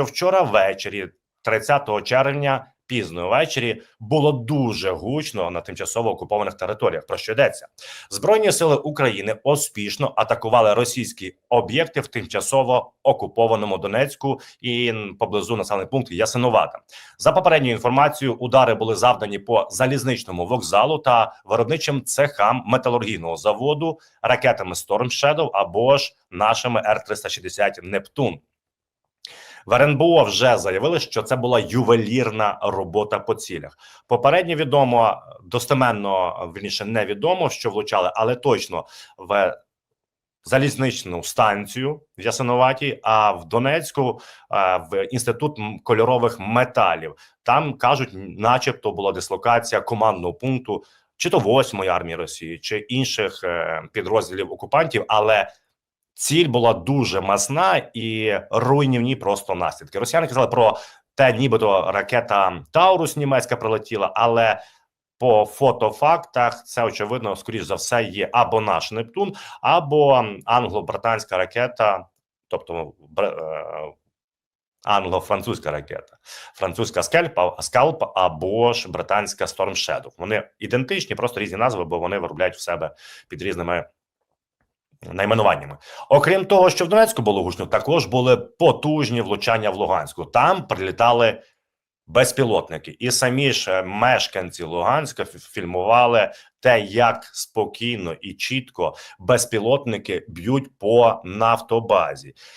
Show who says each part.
Speaker 1: що вчора ввечері, 30 червня, пізно ввечері, було дуже гучно на тимчасово окупованих територіях. Про що йдеться? Збройні сили України успішно атакували російські об'єкти в тимчасово окупованому Донецьку і поблизу населених пунктів Ясинувата. За попередньою інформацією, удари були завдані по залізничному вокзалу та виробничим цехам металургійного заводу ракетами Storm Shadow або ж нашими Р-360 Нептун. В РНБО вже заявили, що це була ювелірна робота по цілях. Попередньо відомо достеменно вірніше невідомо, що влучали, але точно в залізничну станцію в Ясиноватій, а в Донецьку в інститут кольорових металів. Там кажуть, начебто була дислокація командного пункту, чи то 8-ї армії Росії, чи інших е, підрозділів окупантів, але ціль була дуже масна і руйнівні просто наслідки. Росіяни казали про те, нібито ракета Таурус німецька прилетіла, але по фотофактах це очевидно, скоріш за все, є або наш Нептун, або англо-британська ракета, тобто бр- е, англо-французька ракета, французька скальпа, скалп або ж британська Storm Shadow. Вони ідентичні, просто різні назви, бо вони виробляють в себе під різними найменуваннями. Окрім того, що в Донецьку було гучно, також були потужні влучання в Луганську. Там прилітали безпілотники, і самі ж е, мешканці Луганська фільмували те, як спокійно і чітко безпілотники б'ють по нафтобазі.